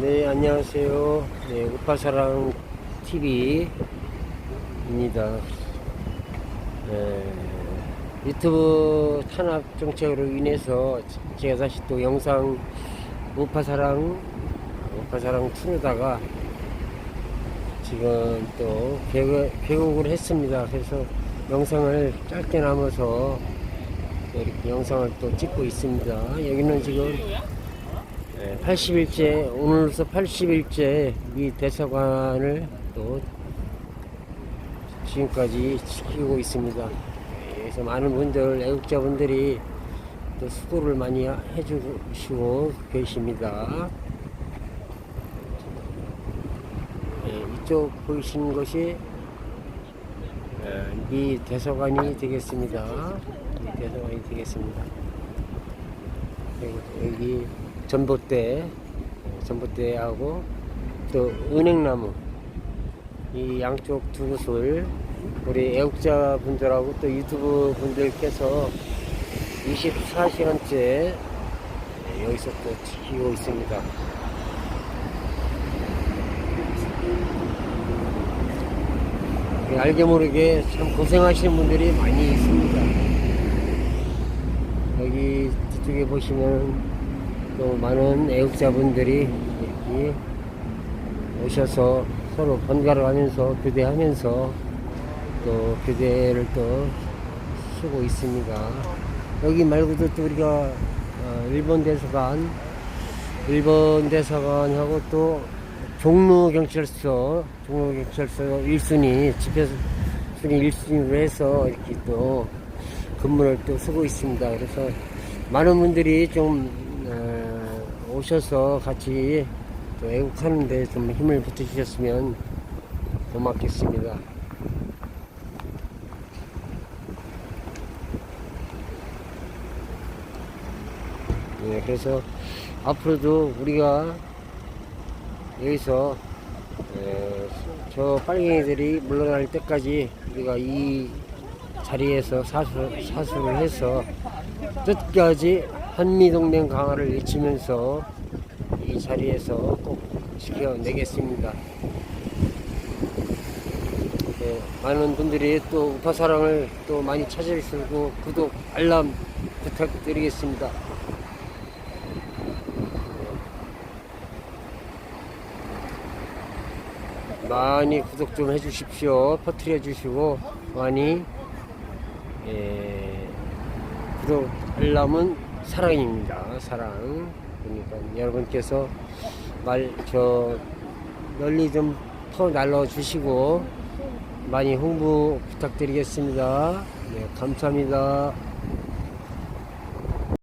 네, 안녕하세요. 네, 우파사랑 TV입니다. 네, 유튜브 탄압 정책으로 인해서 제가 다시 또 영상 우파사랑, 우파사랑 틀어다가 지금 또 개국, 개국을 했습니다. 그래서 영상을 짧게 남아서 또 이렇게 영상을 또 찍고 있습니다. 여기는 지금 80일째, 오늘로서 80일째 이 대사관을 또 지금까지 지키고 있습니다. 그래서 많은 분들, 애국자분들이 또 수고를 많이 해주시고 계십니다. 예, 이쪽 보이시는 것이 예, 이 대사관이 되겠습니다. 이 대사관이 되겠습니다. 여기 전봇대, 전봇대하고 또 은행나무 이 양쪽 두 곳을 우리 애국자 분들하고 또 유튜브 분들께서 24시간째 여기서 또 지키고 있습니다. 알게 모르게 참 고생하시는 분들이 많이 있습니다. 여기 뒤쪽에 보시면 또 많은 애국자분들이 여기 오셔서 서로 번갈아 가면서 교대하면서 또 교대를 또 쓰고 있습니다. 여기 말고도 또 우리가 어, 일본 대사관, 일본 대사관하고 또 종로 경찰서, 종로 경찰서 1순위, 집회 순위 1순위로 해서 이렇게 또 근무를 또 쓰고 있습니다. 그래서 많은 분들이 좀 어, 오셔서 같이 또 애국하는데 좀 힘을 붙여주셨으면 고맙겠습니다. 네, 그래서 앞으로도 우리가 여기서 에, 저 빨갱이들이 물러날 때까지 우리가 이 자리에서 사수, 사수를 해서 끝까지 한미동맹 강화를 외치면서 이 자리에서 꼭 지켜내겠습니다. 네, 많은 분들이 또 우파사랑을 또 많이 찾아주시고 구독, 알람 부탁드리겠습니다. 많이 구독 좀 해주십시오. 퍼뜨려 주시고 많이 예, 구독 알람은 사랑입니다. 사랑. 그러니까 여러분께서 말 저 널리 좀 퍼 날려 주시고 많이 홍보 부탁드리겠습니다. 네, 감사합니다.